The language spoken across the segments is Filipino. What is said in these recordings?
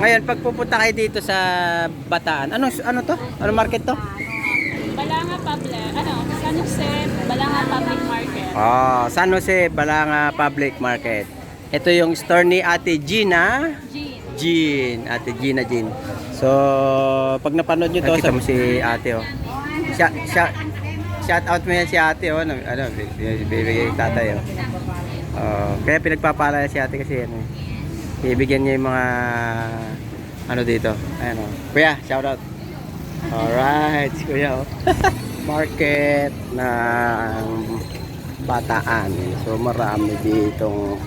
Ngayon, pag pupunta kayo dito sa Bataan, ano ano to? Ano market to? Balanga Public, ano, San Jose, Balanga Public Market. Ah, San Jose Balanga Public Market. Ito yung store ni Ate Gina. Jean. Jean, Ate Gina Jean. So, pag napanood nyo to, sa mo si Ate oh. Shout, shout, shout out mo yan si Ate oh. Ano, ano bibigay yung tatay oh. Oh, kaya pinagpapala si Ate kasi ano, eh. Ibigyan niya yung mga ano dito. Ayan oh. Kuya, shout out. Alright, Kuya oh. Market ng Bataan. So marami ditong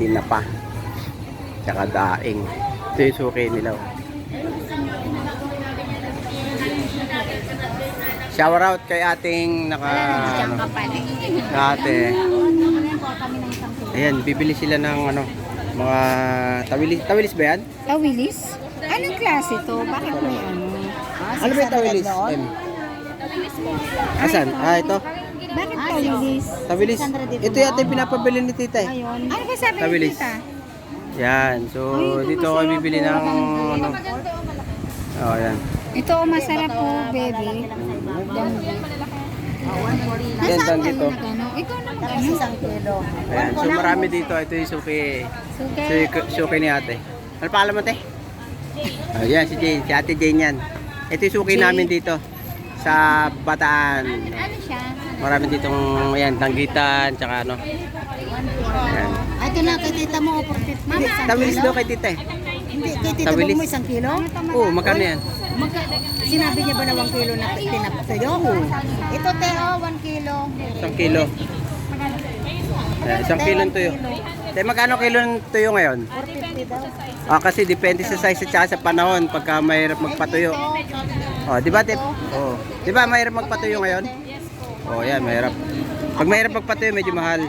tinapa. Tsaka daing. Ito yung suki nila. oh. Shower out kay ating naka ano, ate. Ayan, bibili sila ng ano, mga tawilis. Tawilis ba yan? Tawilis? Anong klase to? Bakit may ano? Ano ba yung tawilis? M. Asan? Ah, ito. Bakit tawilis? Tawilis. Ito yata yung pinapabili ni tita eh. Ayun. Ano ba sabi Tawilis. ni tita? Yan. So, dito ako bibili ng ano. Oh, yan. Ito masarap po, baby. Yan, Nasaan dito. Ikaw na mag-ano? Isang kilo. Ayan. So, marami dito. Ito yung suki. Suki, suki ni ate. Ano pangalan mo, te? Ayan, si Jane. Si ate Jane yan. Ito yung suki namin dito. Sa Bataan. Ano siya? Marami ditong, ayan, tanggitan, tsaka ano. Ayan. Ay, ito na, kay tita mo, oportit. Mama, Tawilis daw kay tita eh. Hindi, kay tita mo isang kilo? Oo, magkano yan? Magka, sinabi niya ba na 1 kilo na tinapa sa'yo? Ito, Teo, 1 kilo. Isang kilo. Ayan, isang kilo ng tuyo. Te, magkano kilo ng tuyo ngayon? 450 daw. Ah, kasi depende sa size at saka sa panahon pagka mahirap magpatuyo. Oh, di ba, tip? Oh. Di ba mahirap magpatuyo ngayon? Oh, yan, mahirap. Pag mahirap magpatuyo, medyo mahal.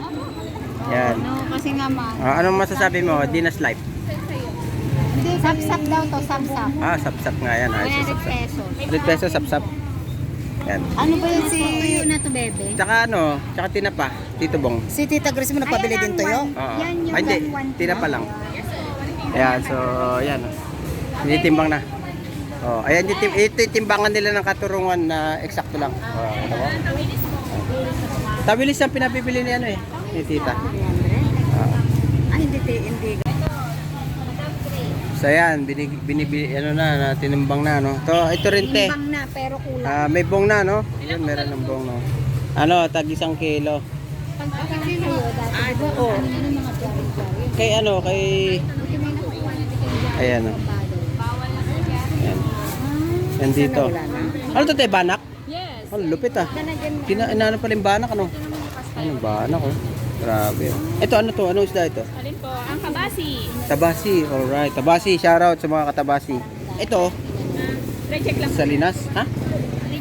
Yan. Kasi nga ma. Ah, anong masasabi mo? Dinas Life. Hindi, sapsap daw to, sapsap. Ah, sapsap nga yan. Ayos sa 100 sapsap. pesos. 100 pesos, sapsap. Yan. Ano ba yun si... Tuyo na to, bebe? Tsaka ano, tsaka tinapa, Tito Bong. Si Tita Grace mo nagpabili din tuyo? Oo. Yan yung Ay, hindi. one, one. Tinapa lang. Ayan, so, yan. Tinitimbang na. Oh, ayan, yung tim- ito yung timbangan nila ng katurungan na eksakto lang. Oh, ano mo? Tabilis ang pinapibili ni ano eh, ni tita. Oh. Ay, hindi, hindi. So yan, binig, binibili, ano na, na, tinimbang na, no? To, ito rin te. Timbang na, pero kulang. Ah, may bong na, no? Yun, meron ng bong, no? Ano, tag isang kilo. Oo. Ano? Kay ano, kay... Ayan, no? Ayan. Yan dito. Ano to, te? Banak? Yes. Ano, lupit ah. Pina, inaano pala yung banak, ano? Ano, banak, oh. Grabe. oh. Ito, ano to? Ano isda ito? Alin po? Ang kabasi. Tabasi, alright. Tabasi, shoutout sa mga katabasi. Ito, Reject lang. Salinas, ha?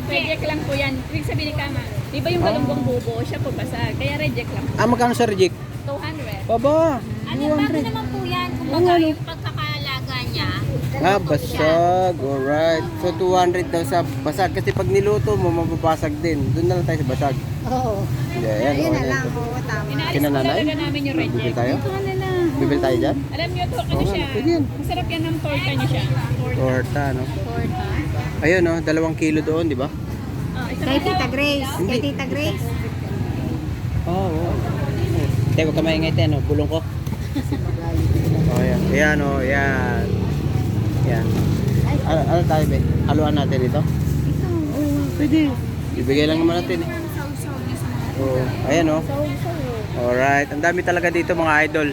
Reject lang po yan. Ibig sabihin ni Kama. Di ba yung Ah. galunggong bubo, siya po basag. Kaya reject lang. Ah, magkano sa reject? 200. Baba, Ano, bago naman po yan. Kumbaga yung pagkakalaga niya. Ah, basag. Alright. So, 200 daw sa basag. Kasi pag niluto mo, mababasag din. Doon na lang tayo sa basag. Oo. Yeah, yan. Ayun oh, na lang, oo, tama. Inaalis po nanay? talaga namin yung Bibili reject. tayo? Bibili tayo dyan? Alam niyo to, ano Oo nga, siya? pwede yan. Masarap yan ng torta niya siya. Torta. Torta, no? Ayun, no? Dalawang kilo doon, di ba? Ah, isa Kay Tita Grace. Kay Hindi. Tita Grace. Oo, oh, oo. Hindi, huwag ka maingay tayo, no? Bulong ko. Oh, yan. Yan, oh, yan. Yan. Ano, ano tayo, be? Haluan natin ito? Ito, oo. Pwede. Ibigay lang naman natin, eh. Oh, ayan, oh. Alright. Ang dami talaga dito, mga idol.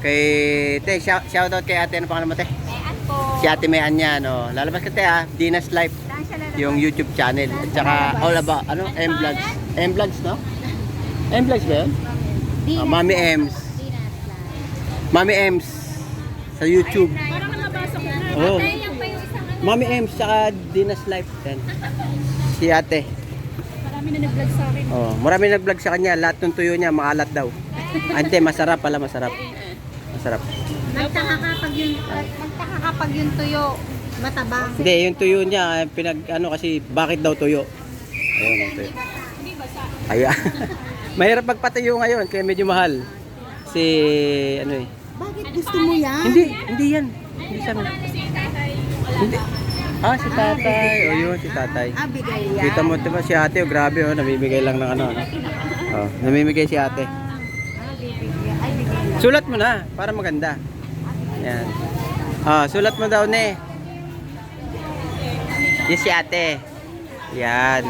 Kay, te, shout, shoutout kay ate. Ano pangalan mo, te? Ayan po. Si ate Mayan yan, oh. Lalabas ka, te, ah. Dinas Life. Saan siya lalabas? Yung YouTube channel. At saka, all about, ano? M-Vlogs. M-Vlogs, no? M-Vlogs ba yun? Ah, Mami Ems. Mami Ems. Sa YouTube. Parang nabasa ko na. Oh. Ano. Mami Ems, saka Dinas Life. Yan. Si ate. Marami na nag-vlog sa akin. Oh, marami nag-vlog sa kanya. Lahat ng tuyo niya, maalat daw. Hindi, masarap pala, masarap. Masarap. Magtaka kapag yung, magtaka kapag yung tuyo, matabang. Hindi, yung tuyo niya, eh, pinag, ano kasi, bakit daw tuyo? Ayun ang tuyo. Kaya, mahirap magpatuyo ngayon, kaya medyo mahal. Si, ano eh. Bakit gusto mo yan? Hindi, hindi yan. Hindi siya na. Hindi. Ah, si tatay. O yun, si tatay. Ah, bigay yan. Kita mo, diba si ate, oh, grabe, oh, namimigay lang ng ano. ano. Oh, namimigay si ate. Ah, bibigyan. Ay, bigay lang. Sulat mo na, para maganda. Yan. Ah, sulat mo daw, ne. Yes, si ate. Yan.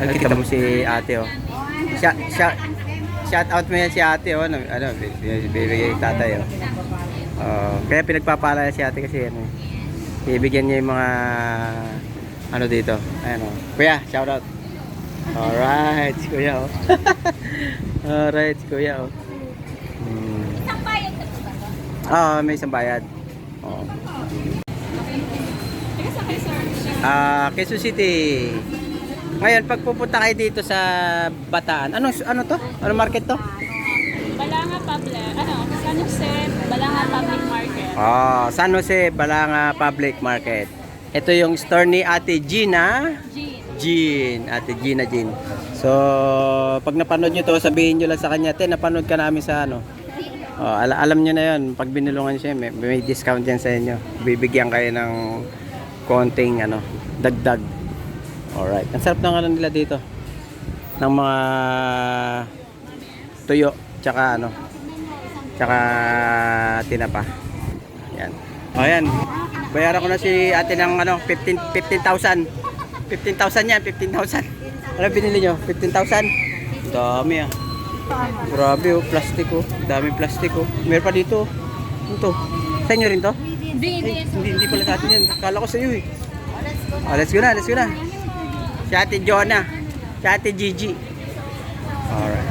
Nakikita mo si ate, oh. Shout, shout, shout out mo yan si ate, oh. Ano, ano bibigay tatay, oh. Oh, kaya pinagpapalala si ate kasi ano, ibigyan niya yung mga ano dito. Ayan, oh. Kuya, shout out. Alright, kuya, oh. Alright, kuya, oh. Hmm. Isang bayad na po ba? to? Ah, may isang bayad. Oo. Sir. Ah, Quezon City. Ngayon, pag pupunta kayo dito sa Bataan, ano ano to? Ano market to? Balanga Public, ano, San Jose, Balanga Public Market. Ah, San Jose Balanga Public Market. Ito yung store ni Ate Gina. Jean. Jean, Ate Gina Jean. So, pag napanood nyo to, sabihin nyo lang sa kanya, te, napanood ka namin sa ano. Oh, ala- alam nyo na yun, pag binulungan siya, may, may discount yan sa inyo. Bibigyan kayo ng konting ano, dagdag. Alright. Ang sarap ng ano nila dito. Ng mga tuyo, tsaka ano, tsaka tinapa. Yan. O yan. Bayaran ko na si ate ng ano, 15 15,000. 15,000 yan, 15,000. Ano binili nyo? 15,000? Dami ah. Grabe oh, plastic oh. Dami plastic oh. Meron pa dito. oh. Ito. Sa inyo rin to? Hindi, Ay, hindi, hindi pala sa atin yan. Kala ko sa iyo eh. Oh, let's go na, let's go na. Si ate Jonah. Si ate Gigi. Alright.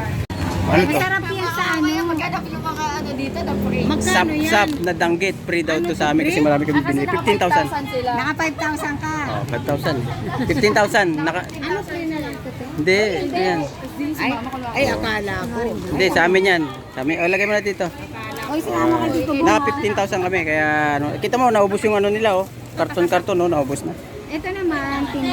Ano to? Masarap yan sa ano. Maghanap yung mga ano dito na free. Magkano yan? sap na danggit. Free daw to sa amin kasi marami kami binili. 15,000. sila. Naka 5,000 ka. Oh, 5,000. 15,000. Naka... Na? Hindi, ayan. Ay, ay akala ko. Hindi, sa amin yan. Sa amin. O, lagay mo na dito. Oy, sinama ka dito. Naka 15,000 kami. Kaya, ano, kita mo, naubos yung ano nila, oh. Karton-karton, oh, naubos na. Ito naman, pin